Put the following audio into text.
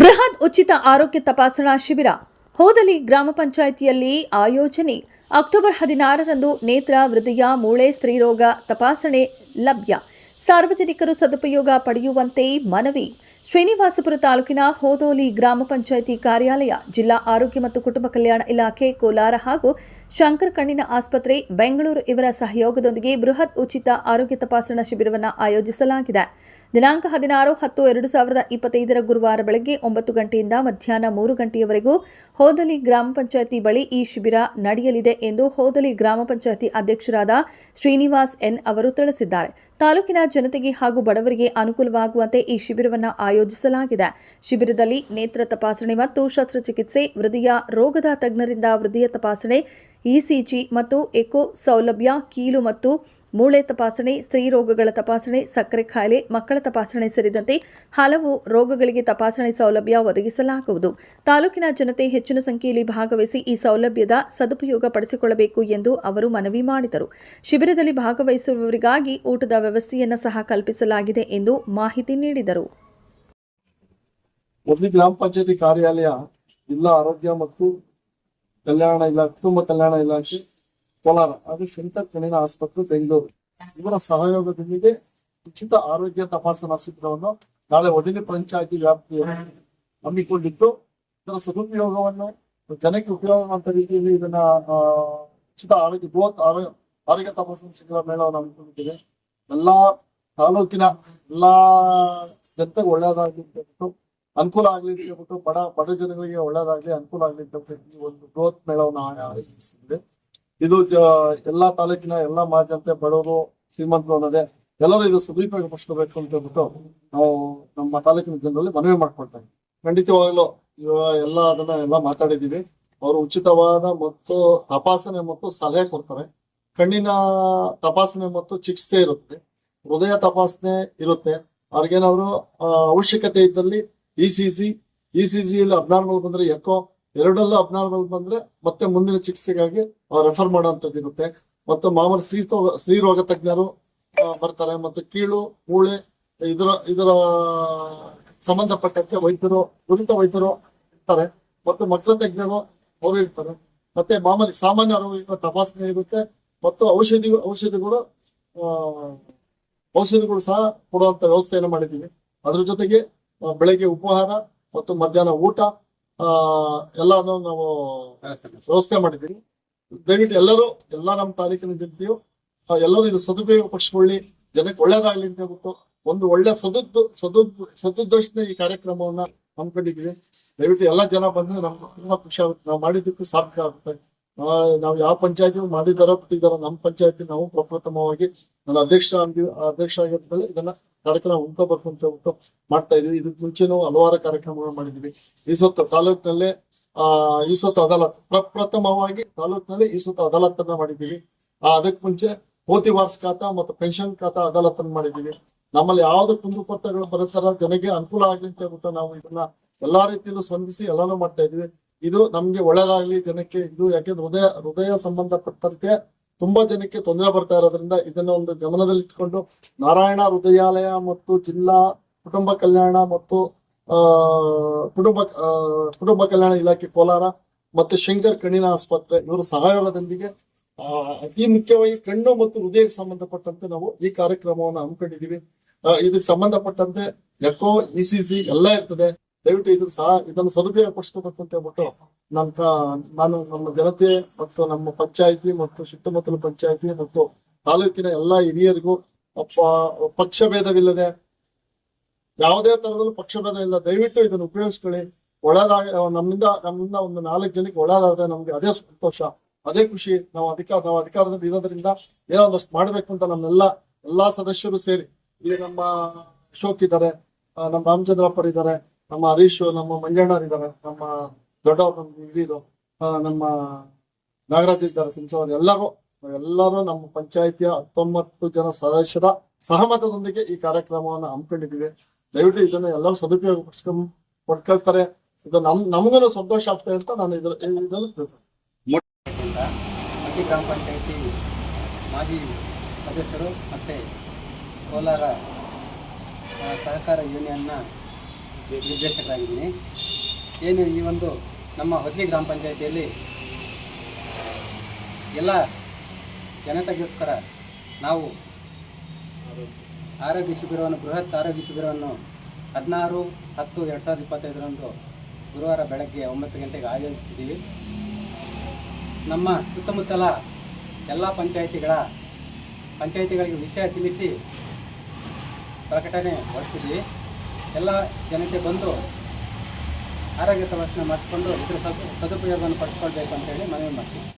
ಬೃಹತ್ ಉಚಿತ ಆರೋಗ್ಯ ತಪಾಸಣಾ ಶಿಬಿರ. ಹೋದಲಿ ಗ್ರಾಮ ಪಂಚಾಯಿತಿಯಲ್ಲಿ ಆಯೋಜನೆ ಅಕ್ಟೋಬರ್ ಹದಿನಾರರಂದು ನೇತ್ರ, ಹೃದಯ, ಮೂಳೆ, ಸ್ತ್ರೀರೋಗ ತಪಾಸಣೆ ಲಭ್ಯ. ಸಾರ್ವಜನಿಕರು ಸದುಪಯೋಗ ಪಡೆಯುವಂತೆ ಮನವಿ. ಶ್ರೀನಿವಾಸಪುರ ತಾಲೂಕಿನ ಹೋದೋಲಿ ಗ್ರಾಮ ಪಂಚಾಯಿತಿ ಕಾರ್ಯಾಲಯ, ಜಿಲ್ಲಾ ಆರೋಗ್ಯ ಮತ್ತು ಕುಟುಂಬ ಕಲ್ಯಾಣ ಇಲಾಖೆ, ಕೋಲಾರ ಹಾಗೂ ಶಂಕರ ಕಣ್ಣಿನ ಆಸ್ಪತ್ರೆ, ಬೆಂಗಳೂರು ಇವರ ಸಹಯೋಗದೊಂದಿಗೆ ಬೃಹತ್ ಉಚಿತ ಆರೋಗ್ಯ ತಪಾಸಣಾ ಶಿಬಿರವನ್ನು ಆಯೋಜಿಸಲಾಗಿದೆ. ದಿನಾಂಕ ಹದಿನಾರು ಹತ್ತು ಎರಡು ಸಾವಿರದ ಇಪ್ಪತ್ತೈದರ ಗುರುವಾರ ಬೆಳಗ್ಗೆ ಒಂಬತ್ತು ಗಂಟೆಯಿಂದ ಮಧ್ಯಾಹ್ನ ಮೂರು ಗಂಟೆಯವರೆಗೂ ಹೋದಲಿ ಗ್ರಾಮ ಪಂಚಾಯಿತಿ ಬಳಿ ಈ ಶಿಬಿರ ನಡೆಯಲಿದೆ ಎಂದು ಹೋದಲಿ ಗ್ರಾಮ ಪಂಚಾಯಿತಿ ಅಧ್ಯಕ್ಷರಾದ ಶ್ರೀನಿವಾಸ್ ಎನ್ ಅವರು ತಿಳಿಸಿದ್ದಾರೆ. ತಾಲೂಕಿನ ಜನತೆಗೆ ಹಾಗೂ ಬಡವರಿಗೆ ಅನುಕೂಲವಾಗುವಂತೆ ಈ ಶಿಬಿರವನ್ನು ಆಯೋಜಿಸಲಾಗಿದೆ. ಶಿಬಿರದಲ್ಲಿ ನೇತ್ರ ತಪಾಸಣೆ ಮತ್ತು ಶಸ್ತ್ರಚಿಕಿತ್ಸೆ ಹೃದಯ ರೋಗದ ತಜ್ಞರಿಂದ ಹೃದಯ ತಪಾಸಣೆ, ಇಸಿಜಿ ಮತ್ತು ಎಕೋ ಸೌಲಭ್ಯ, ಕೀಲು ಮತ್ತು ಮೂಳೆ ತಪಾಸಣೆ, ಸ್ತ್ರೀ ರೋಗಗಳ ತಪಾಸಣೆ, ಸಕ್ಕರೆ ಖಾಯಿಲೆ, ಮಕ್ಕಳ ತಪಾಸಣೆ ಸೇರಿದಂತೆ ಹಲವು ರೋಗಗಳಿಗೆ ತಪಾಸಣೆ ಸೌಲಭ್ಯ ಒದಗಿಸಲಾಗುವುದು. ತಾಲೂಕಿನ ಜನತೆ ಹೆಚ್ಚಿನ ಸಂಖ್ಯೆಯಲ್ಲಿ ಭಾಗವಹಿಸಿ ಈ ಸೌಲಭ್ಯದ ಸದುಪಯೋಗ ಪಡಿಸಿಕೊಳ್ಳಬೇಕು ಎಂದು ಅವರು ಮನವಿ ಮಾಡಿದರು. ಶಿಬಿರದಲ್ಲಿ ಭಾಗವಹಿಸುವವರಿಗಾಗಿ ಊಟದ ವ್ಯವಸ್ಥೆಯನ್ನು ಸಹ ಕಲ್ಪಿಸಲಾಗಿದೆ ಎಂದು ಮಾಹಿತಿ ನೀಡಿದರು. ಗ್ರಾಮ ಪಂಚಾಯತಿ ಕಾರ್ಯಾಲಯ, ಜಿಲ್ಲಾ ಆರೋಗ್ಯ ಮತ್ತು ಕಲ್ಯಾಣ ಇಲಾಖೆ, ಕುಟುಂಬ ಕಲ್ಯಾಣ ಇಲಾಖೆ ಕೋಲಾರ. ಅದು ಶಂಕರ್ ಕಣ್ಣಿನ ಆಸ್ಪತ್ರೆ ಬೆಂಗಳೂರು. ಇವರ ಸಹಯೋಗದೊಂದಿಗೆ ಉಚಿತ ಆರೋಗ್ಯ ತಪಾಸಣಾ ಶಿಬಿರವನ್ನು ನಾಳೆ ಒಡಲಿ ಪಂಚಾಯತಿ ವ್ಯಾಪ್ತಿಯಲ್ಲಿ ಹಮ್ಮಿಕೊಂಡಿದ್ದು. ಇದರ ಸದುಪಯೋಗವನ್ನು ಜನಕ್ಕೆ ಉಪಯೋಗವಂತ ರೀತಿಯಲ್ಲಿ ಇದನ್ನ ಉಚಿತ ಆರೋಗ್ಯ, ಬೃಹತ್ ಆರೋಗ್ಯ ಆರೋಗ್ಯ ತಪಾಸಣಾ ಶಿಬಿರ ಮೇಳವನ್ನು ಹಮ್ಮಿಕೊಂಡಿದ್ದೇವೆ. ಎಲ್ಲಾ ತಾಲೂಕಿನ ಎಲ್ಲಾ ಜನತೆಗೆ ಒಳ್ಳೆಯದಾಗಲಿ ಅಂತ ಅನುಕೂಲ ಆಗ್ಲಿ ಅಂತ ಹೇಳ್ಬಿಟ್ಟು ಬಡ ಬಡ ಜನಗಳಿಗೆ ಒಳ್ಳೇದಾಗ್ಲಿ ಅನುಕೂಲ ಆಗ್ಲಿ ಅಂತ ಒಂದು ಬೃಹತ್ ಮೇಳವನ್ನು ಆಯೋಜಿಸಿದೆ ಇದು ಎಲ್ಲಾ ತಾಲೂಕಿನ ಎಲ್ಲಾ ಮಾಜಂತೆ ಬಡವರು, ಶ್ರೀಮಂತರು ಅನ್ನೋದೇ ಎಲ್ಲರೂ ಇದು ಸದುಪಯೋಗ ಪಡಿಸ್ಕೋಬೇಕು ಅಂತ ಹೇಳ್ಬಿಟ್ಟು ನಾವು ನಮ್ಮ ತಾಲೂಕಿನ ಜನರಲ್ಲಿ ಮನವಿ ಮಾಡ್ಕೊಳ್ತೇವೆ. ಖಂಡಿತವಾಗ್ಲೂ ಇವಾಗ ಎಲ್ಲ ಅದನ್ನ ಎಲ್ಲ ಮಾತಾಡಿದೀವಿ ಅವರು ಉಚಿತವಾದ ಮತ್ತು ತಪಾಸಣೆ ಮತ್ತು ಸಲಹೆ ಕೊಡ್ತಾರೆ. ಕಣ್ಣಿನ ತಪಾಸಣೆ ಮತ್ತು ಚಿಕಿತ್ಸೆ ಇರುತ್ತೆ. ಹೃದಯ ತಪಾಸಣೆ ಇರುತ್ತೆ. ಅವ್ರಿಗೇನಾದ್ರು ಅವಶ್ಯಕತೆ ಇದ್ದಲ್ಲಿ E C C, E C ಜಿಯಲ್ಲಿ ಅಬ್ನಾರ್ಮಲ್ ಬಂದ್ರೆ ಎಕೋ ಎರಡಲ್ಲೂ ಅಬ್ನಾರ್ಮಲ್ ಬಂದ್ರೆ ಮತ್ತೆ ಮುಂದಿನ ಚಿಕಿತ್ಸೆಗಾಗಿ ರೆಫರ್ ಮಾಡುವಂತದ್ದು ಇರುತ್ತೆ. ಮತ್ತು ಮಾಮೂಲಿ ಸ್ತ್ರೀ ರೋಗ ತಜ್ಞರು ಬರ್ತಾರೆ. ಮತ್ತು ಕೀಳು, ಮೂಳೆ, ಇದರ ಇದರ ಸಂಬಂಧಪಟ್ಟಂತೆ ವೈದ್ಯರು, ಉಚಿತ ವೈದ್ಯರು ಇರ್ತಾರೆ. ಮತ್ತು ಮಕ್ಕಳ ತಜ್ಞರು ಅವರು ಇರ್ತಾರೆ. ಮತ್ತೆ ಮಾಮೂಲಿ ಸಾಮಾನ್ಯ ಆರೋಗ್ಯ ತಪಾಸಣೆ ಇರುತ್ತೆ. ಮತ್ತು ಔಷಧಿ, ಔಷಧಿಗಳು ಔಷಧಿಗಳು ಸಹ ಕೊಡುವಂತ ವ್ಯವಸ್ಥೆಯನ್ನು ಮಾಡಿದ್ದೀವಿ. ಅದ್ರ ಜೊತೆಗೆ ಬೆಳಗ್ಗೆ ಉಪಹಾರ ಮತ್ತು ಮಧ್ಯಾಹ್ನ ಊಟ ಎಲ್ಲಾನು ನಾವು ವ್ಯವಸ್ಥೆ ಮಾಡಿದ್ದೀವಿ. ದಯವಿಟ್ಟು ಎಲ್ಲರೂ ಎಲ್ಲಾ ನಮ್ಮ ತಾಲೂಕಿನ ಜನತೆಯು ಎಲ್ಲರೂ ಇದು ಸದುಪಯೋಗ ಪಡಿಸ್ಕೊಳ್ಳಿ. ಜನಕ್ಕೆ ಒಳ್ಳೇದಾಗ್ಲಿ ಅಂತ ಗೊತ್ತು ಒಂದು ಒಳ್ಳೆ ಸದುದ್ದು ಸದು ಸದುದ್ದೇಶದ ಈ ಕಾರ್ಯಕ್ರಮವನ್ನ ಹಮ್ಮಿಕೊಂಡಿದ್ದೀವಿ. ದಯವಿಟ್ಟು ಎಲ್ಲಾ ಜನ ಬಂದ್ರೆ ನಮ್ಗೆ ತುಂಬಾ ಖುಷಿ ಆಗುತ್ತೆ. ನಾವು ಮಾಡಿದ್ದಕ್ಕೂ ಸಾರ್ಥಕ ಆಗುತ್ತೆ. ನಾವು ಯಾವ ಪಂಚಾಯತಿ ಮಾಡಿದಾರೋ ಬಿಟ್ಟಿದಾರೋ ನಮ್ಮ ಪಂಚಾಯತಿ ನಾವು ಪ್ರಪ್ರಥಮವಾಗಿ ನನ್ನ ಅಧ್ಯಕ್ಷ ಅಧ್ಯಕ್ಷ ಆಗಿದ್ಮೇಲೆ ಇದನ್ನ ಕಾರ್ಯಕ್ರಮ ಉಂಟೋಬೇಕು ಅಂತ ಉಂಟು ಮಾಡ್ತಾ ಇದೀವಿ ಇದಕ್ಕೆ ಮುಂಚೆನೂ ಹಲವಾರು ಕಾರ್ಯಕ್ರಮಗಳು ಮಾಡಿದೀವಿ ಈ ಸೊತ್ತು ತಾಲೂಕಿನಲ್ಲೇ, ಆ, ಈ ಸೊತ್ತು ಅದಾಲತ್ ಪ್ರಪ್ರಥಮವಾಗಿ ತಾಲೂಕಿನಲ್ಲಿ ಈ ಸೊತ್ತು ಅದಾಲತ್ ಅನ್ನ ಮಾಡಿದೀವಿ ಆ, ಅದಕ್ಕೆ ಮುಂಚೆ ಪೋತಿ ವಾರ್ಸ್ ಖಾತಾ ಮತ್ತು ಪೆನ್ಷನ್ ಖಾತಾ ಅದಾಲತ್ ಅನ್ನ ಮಾಡಿದೀವಿ ನಮ್ಮಲ್ಲಿ ಯಾವ್ದು ಕುಂದುಕೊರತೆಗಳು ಬರುತ್ತಾರ ಜನಕ್ಕೆ ಅನುಕೂಲ ಆಗ್ಲಿ ಅಂತ ಹೇಳ್ಬಿಟ್ಟು ನಾವು ಇದನ್ನ ಎಲ್ಲಾ ರೀತಿಯಲ್ಲೂ ಸ್ಪಂದಿಸಿ ಎಲ್ಲಾನು ಮಾಡ್ತಾ ಇದೀವಿ ಇದು ನಮ್ಗೆ ಒಳ್ಳೇದಾಗ್ಲಿ, ಜನಕ್ಕೆ ಇದು ಯಾಕೆಂದ್ರೆ ಹೃದಯ ಹೃದಯ ಸಂಬಂಧಪಟ್ಟಂತೆ ತುಂಬಾ ಜನಕ್ಕೆ ತೊಂದರೆ ಬರ್ತಾ ಇರೋದ್ರಿಂದ ಇದನ್ನ ಒಂದು ಗಮನದಲ್ಲಿ ಇಟ್ಕೊಂಡು ನಾರಾಯಣ ಹೃದಯಾಲಯ ಮತ್ತು ಜಿಲ್ಲಾ ಕುಟುಂಬ ಕಲ್ಯಾಣ ಮತ್ತು ಕುಟುಂಬ ಕುಟುಂಬ ಕಲ್ಯಾಣ ಇಲಾಖೆ ಕೋಲಾರ ಮತ್ತು ಶಂಕರ್ ಕಣ್ಣಿನ ಆಸ್ಪತ್ರೆ ಇವರ ಸಹಯೋಗದೊಂದಿಗೆ ಅತಿ ಮುಖ್ಯವಾಗಿ ಕಣ್ಣು ಮತ್ತು ಹೃದಯಕ್ಕೆ ಸಂಬಂಧಪಟ್ಟಂತೆ ನಾವು ಈ ಕಾರ್ಯಕ್ರಮವನ್ನು ಹಮ್ಮಿಕೊಂಡಿದ್ದೀವಿ. ಇದಕ್ಕೆ ಸಂಬಂಧಪಟ್ಟಂತೆ ಎಕೋ, ಇ ಸಿ ಸಿ ಎಲ್ಲ ಇರ್ತದೆ. ದಯವಿಟ್ಟು ಇದನ್ನು ಸಹ ಇದನ್ನು ಸದುಪಯೋಗ ಪಡಿಸ್ಕೋಬೇಕು ಅಂತ ಹೇಳ್ಬಿಟ್ಟು ನನ್ನ ನಾನು ನಮ್ಮ ಜನತೆ ಮತ್ತು ನಮ್ಮ ಪಂಚಾಯತಿ ಮತ್ತು ಸುತ್ತಮುತ್ತಲ ಪಂಚಾಯತಿ ಮತ್ತು ತಾಲೂಕಿನ ಎಲ್ಲಾ ಹಿರಿಯರಿಗೂ ಪಕ್ಷ ಭೇದವಿಲ್ಲದೆ ಯಾವುದೇ ತರದಲ್ಲೂ ಪಕ್ಷಭೇದ ಇಲ್ಲ. ದಯವಿಟ್ಟು ಇದನ್ನು ಉಪಯೋಗಿಸ್ಕೊಳ್ಳಿ. ಒಳ್ಳೇದಾಗ, ನಮ್ಮಿಂದ ನಮ್ಮಿಂದ ಒಂದು ನಾಲ್ಕು ಜನಕ್ಕೆ ಒಳ್ಳೇದಾದ್ರೆ ನಮ್ಗೆ ಅದೇ ಸಂತೋಷ, ಅದೇ ಖುಷಿ. ನಾವು ಅಧಿಕಾರ ನಾವು ಅಧಿಕಾರದಲ್ಲಿ ಇರೋದ್ರಿಂದ ಏನೋ ಮಾಡ್ಬೇಕು ಅಂತ ನಮ್ಮೆಲ್ಲ, ಎಲ್ಲಾ ಸದಸ್ಯರು ಸೇರಿ ಇಲ್ಲಿ ನಮ್ಮ ಅಶೋಕ್ ಇದ್ದಾರೆ ನಮ್ಮ ರಾಮಚಂದ್ರಪ್ಪರ್ ಇದ್ದಾರೆ ನಮ್ಮ ಹರೀಶ್, ನಮ್ಮ ಮಂಜಣ್ಣರ್ ಇದ್ದಾರೆ ನಮ್ಮ ದೊಡ್ಡವ್ರು, ನಮ್ಮ ಹಿರಿಯರು ನಮ್ಮ ನಾಗರಾಜ್ ಇದ್ದಾರೆ ಎಲ್ಲರೂ ಎಲ್ಲರೂ ನಮ್ಮ ಪಂಚಾಯಿತಿಯ ಹತ್ತೊಂಬತ್ತು ಜನ ಸದಸ್ಯರ ಸಹಮತದೊಂದಿಗೆ ಈ ಕಾರ್ಯಕ್ರಮವನ್ನು ಹಮ್ಮಿಕೊಂಡಿದ್ದೀವಿ ದಯವಿಟ್ಟು ಇದನ್ನ ಎಲ್ಲರೂ ಸದುಪಯೋಗ ಪಡಿಸ್ಕೊಂಡ್ ಪಡ್ಕೊಳ್ತಾರೆ ಇದು ನಮ್ ನಮಗೂ ಸಂತೋಷ ಆಗ್ತದೆ ಅಂತ ನಾನು ಇದ್ರ ಇದನ್ನು ತಿಳ್ಕೊಂಡೆ. ಗ್ರಾಮ ಪಂಚಾಯತಿ ಮಾಜಿ ಸದಸ್ಯರು ಮತ್ತೆ ಕೋಲಾರ ಸಹಕಾರ ಯೂನಿಯನ್ನ ನಿರ್ದೇಶಕರಾಗಿದ್ದೀನಿ. ಏನು ಈ ಒಂದು ನಮ್ಮ ಹೊದ್ಲಿ ಗ್ರಾಮ ಪಂಚಾಯಿತಿಯಲ್ಲಿ, ಎಲ್ಲ ಜನತೆಗೋಸ್ಕರ ನಾವು ಆರೋಗ್ಯ ಶಿಬಿರವನ್ನು, ಬೃಹತ್ ಆರೋಗ್ಯ ಶಿಬಿರವನ್ನು ಹದಿನಾರು ಹತ್ತು ಎರಡು ಸಾವಿರದ ಇಪ್ಪತ್ತೈದರಂದು ಗುರುವಾರ ಬೆಳಗ್ಗೆ ಒಂಬತ್ತು ಗಂಟೆಗೆ ಆಯೋಜಿಸಿದ್ದೀವಿ. ನಮ್ಮ ಸುತ್ತಮುತ್ತಲ ಎಲ್ಲ ಪಂಚಾಯಿತಿಗಳ, ಪಂಚಾಯಿತಿಗಳಿಗೆ ವಿಷಯ ತಿಳಿಸಿ ಪ್ರಕಟಣೆ ಹೊರಡಿಸಿದ್ವಿ ಎಲ್ಲ ಜನತೆ ಬಂದು ಆರೋಗ್ಯ ತಪಾಸಣೆ ಮಾಡಿಸ್ಕೊಂಡು ಇದರ ಸದು ಸದುಪಯೋಗವನ್ನು ಪಡ್ಕೊಳ್ಬೇಕು ಅಂತೇಳಿ ಮನವಿ ಮಾಡ್ತೀವಿ.